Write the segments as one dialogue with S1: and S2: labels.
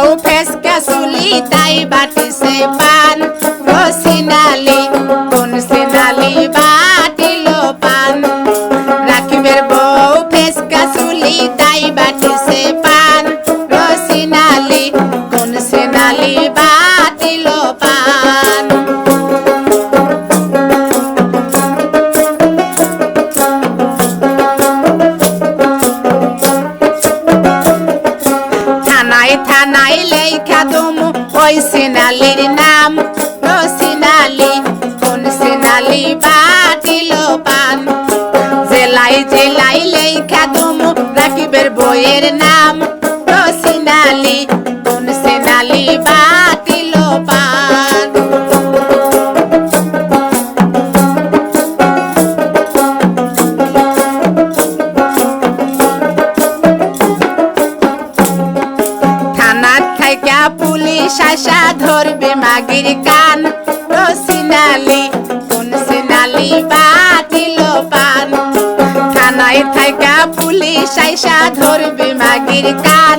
S1: বউ ফেসকে চুলি তাই বাটিছে পান। রসিনালি কোন সিনালি বাটিল পান। রাখিবের রেখা দমু ওই সেনালির নাম। রসিনালি কোন সেনালি বাটিল পান জেলাই জেলাই লেখা দমু রাকিবের বইয়ের নাম। রসিনালি কোন সেনালি বা আসা ধরবে মাগির কান। রসিনালি কোন সিনালি বাতিল পান। থানায় থাকা পুলিশ আইসা ধরবে মাগির কান।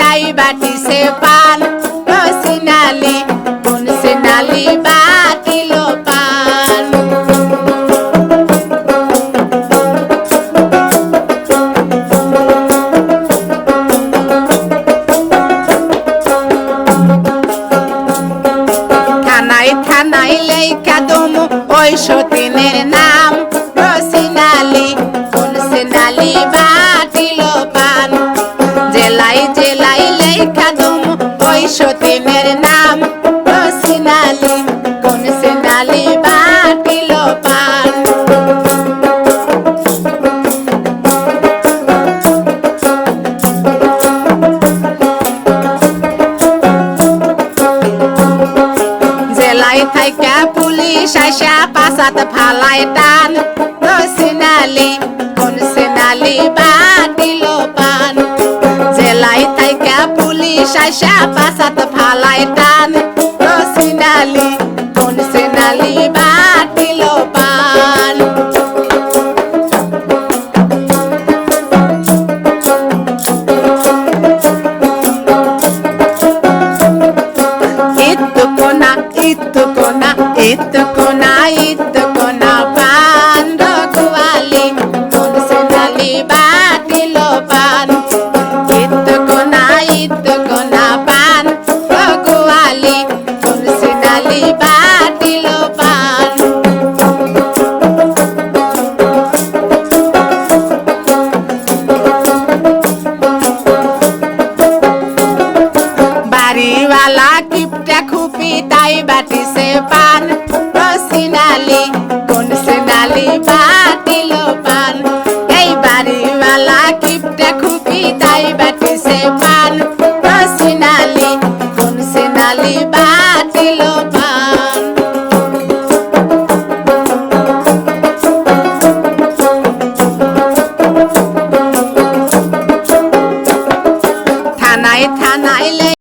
S1: তাই বাটি সে ও সিনালি কোন সিনালি বাটিল পান থানায় থানায় লেখা দমু, ওই সতীনের নাম। সতীনের নাম রসিনালি কোন সিনালি বাটিল পান জেলাই থাইকা পুলিশ আসা পাসাত ফালাই টান রসিনালি খুপি তাই বাটি সে পান